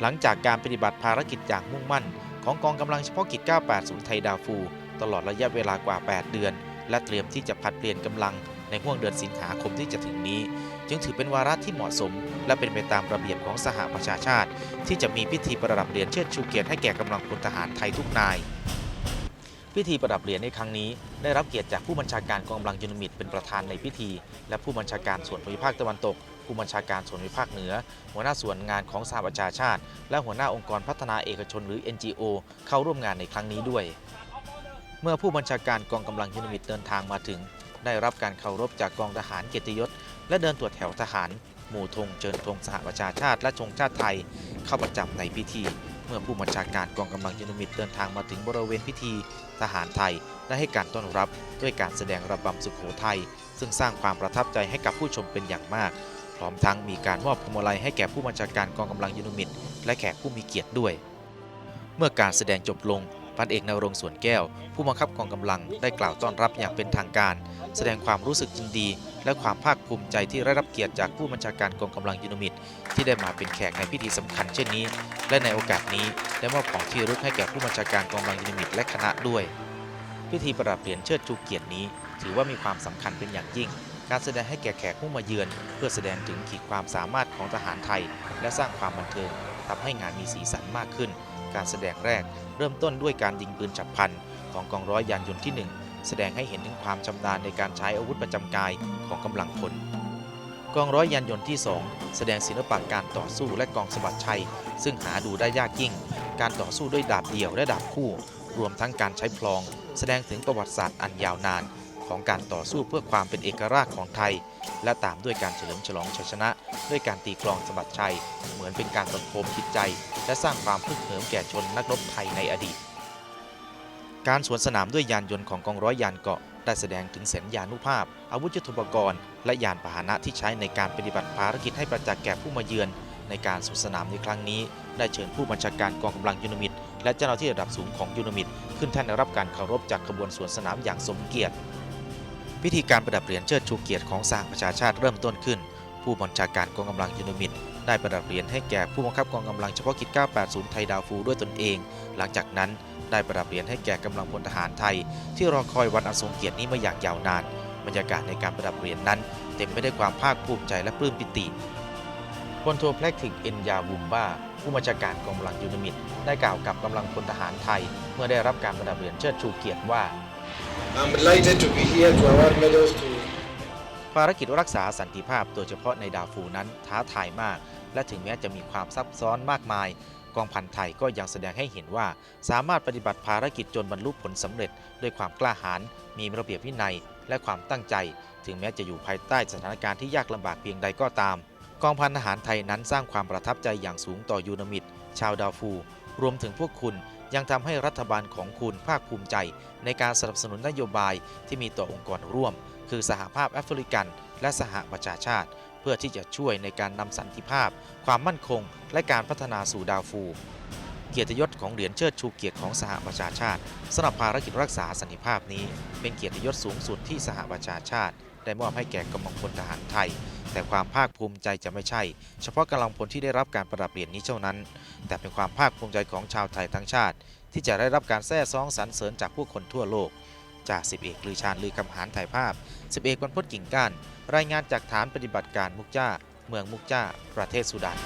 หลังจากการปฏิบัติภารกิจอย่างมุ่งมั่น ของกองกำลังเฉพาะกิจ 980 ไทยดาวฟู ตลอดระยะเวลากว่า 8 เดือน และเตรียมที่จะผัดเปลี่ยนกำลังในห่วงเดือนสิงหาคมที่จะถึงนี้ จึงถือเป็นวาระที่เหมาะสม และเป็นไปตามระเบียบของสหประชาชาติ ที่จะมีพิธีประดับเหรียญเชิดชูเกียรติให้แก่กำลังพลทหารไทยทุกนาย พิธีประดับเหรียญในครั้งนี้ ได้รับเกียรติจากผู้บัญชาการกองกำลังยูนิมิตเป็นประธานในพิธี และผู้บัญชาการส่วนภูมิภาคตะวันตก ผู้บัญชาการส่วนภูมิภาคเหนือ หัวหน้าส่วนงานของสหประชาชาติ และหัวหน้าองค์กรพัฒนาเอกชนหรือ NGO เข้าร่วมงานในครั้งนี้ด้วย เมื่อผู้บัญชาการกองกำลังยูนิมิตเดินทางมาถึง ได้รับการเคารพจากกองทหารเกียรติยศ และเดินตรวจแถวทหาร หมู่ธงเจิญธงสหประชาชาติ และธงชาติไทย เข้าประจำในพิธีเมื่อผู้บัญชาการกองกำลังยูนิมิตเดินทางมาถึงบริเวณพิธี ทหารไทยได้ให้การต้อนรับด้วยการแสดงระบำสุโขทัยซึ่งสร้างความประทับใจให้กับผู้ชมเป็นอย่างมาก พร้อมทั้งมีการมอบพวงมาลัยให้แก่ผู้บัญชาการกองกำลังยูนิมิตและแขกผู้มีเกียรติด้วย เมื่อการแสดงจบลงพันเอกนรงค์สวนแก้ว ผู้บังคับกองกำลังได้กล่าวต้อนรับอย่างเป็นทางการ แสดงความรู้สึกยินดี และความภาคภูมิใจที่ได้รับเกียรติจากผู้บัญชาการกองกำลังยูนิมิตที่ได้มาเป็นแขกในพิธีสำคัญเช่นนี้ และในโอกาสนี้ได้มอบของที่ระลึกให้แก่ผู้บัญชาการกองกำลังยูนิมิตและคณะด้วย พิธีประดับเหรียญเชิดชูเกียรตินี้ ถือว่ามีความสำคัญเป็นอย่างยิ่ง การแสดงให้แก่แขกผู้มาเยือน เพื่อแสดงถึงขีดความสามารถของทหารไทย และสร้างความบันเทิงทำให้งานมีสีสันมากขึ้น การแสดงแรกเริ่มต้นด้วยการยิงปืนฉับพลันของกองร้อยยานยนต์ที่ 1 แสดงให้เห็นถึงความชำนาญในการใช้อาวุธประจำกายของกำลังพลกองร้อยยานยนต์ที่ 2 แสดงศิลปะการต่อสู้และกองสะบัดชัย ซึ่งหาดูได้ยากยิ่ง การต่อสู้ด้วยดาบเดี่ยวและดาบคู่ รวมทั้งการใช้พลอง แสดงถึงประวัติศาสตร์อันยาวนาน ของการต่อสู้เพื่อความเป็นเอกราชของไทย และตามด้วยการเฉลิมฉลองชัยชนะ ด้วยการตีกลองสะบัดชัย เหมือนเป็นการประโคมจิตใจ และสร้างความพึกเหิมแก่ชนนักรบไทยในอดีต การสวนสนามด้วยยานยนต์ของกองร้อยยานเกาะได้แสดงถึงสัญญานุภาพ อาวุธยุทโธปกรณ์ และยานพาหนะที่ใช้ในการปฏิบัติภารกิจให้ประจักษ์แก่ผู้มาเยือน ในการสวนสนามในครั้งนี้ ได้เชิญผู้บัญชาการกองกำลังยูนิมิตและเจ้าหน้าที่ระดับสูงของยูนิมิตขึ้นแท่นรับการเคารพจากขบวนสวนสนามอย่างสมเกียรติ พิธีการประดับเหรียญเชิดชูเกียรติของสหประชาชาติเริ่มต้นขึ้น ผู้บัญชาการกองกำลังยูนิมิตได้ประดับเหรียญให้แก่ผู้บังคับกองกำลังเฉพาะกิจ 980 ไทยดาวฟูด้วยตนเอง หลังจากนั้นได้ประดับเหรียญให้แก่กำลังพลทหารไทย ที่รอคอยวันอันทรงเกียรตินี้มาอย่างยาวนาน บรรยากาศในการประดับเหรียญนั้น เต็มไปด้วยความภาคภูมิใจและปลื้มปิติพลโทแพลกติกเอ็นยาวุมบ้าผู้บัญชาการกองกำลังยูนิมิตได้กล่าวกับกำลังพลทหารไทย เมื่อได้รับการประดับเหรียญเชิดชูเกียรติว่า I'm delighted to be here to award medals to ภารกิจรักษาสันติภาพโดยเฉพาะในดาฟูนั้นท้าทายมาก และถึงแม้จะมีความซับซ้อนมากมาย กองพันไทยก็ยังแสดงให้เห็นว่า สามารถปฏิบัติภารกิจจนบรรลุผลสำเร็จ ด้วยความกล้าหาญมีระเบียบวินัย และความตั้งใจ ถึงแม้จะอยู่ภายใต้สถานการณ์ที่ยากลำบากเพียงใดก็ตาม กองพันทหารไทยนั้นสร้างความประทับใจอย่างสูงต่อยูนามิตชาวดาฟู รวมถึงพวกคุณยังทำให้รัฐบาลของคุณภาคภูมิใจ ในการสนับสนุนนโยบายที่มีต่อองค์กรร่วม คือสหภาพแอฟริกัน และสหประชาชาติ เพื่อที่จะช่วยในการนำสันติภาพ ความมั่นคง และการพัฒนาสู่ดาวฟู เกียรติยศของเหรียญเชิดชูเกียรติของสหประชาชาติสำหรับภารกิจรักษาสันติภาพนี้ เป็นเกียรติยศสูงสุดที่สหประชาชาติ ได้มอบให้แก่กำลังพลทหารไทย แต่ความภาคภูมิใจจะไม่ใช่ เฉพาะกำลังพลที่ได้รับการประดับเหรียญนี้เท่านั้น แต่เป็นความภาคภูมิใจของชาวไทยทั้งชาติ ที่จะได้รับการแท้ซ้องสรรเสริญจากผู้คนทั่วโลก จากสิบเอกลือชาญลือคำหารถ่ายภาพสิบเอกบรรพตกิ่งก้านรายงานจากฐานปฏิบัติการมุกจ้า เมืองมุกจ้า ประเทศสุดาน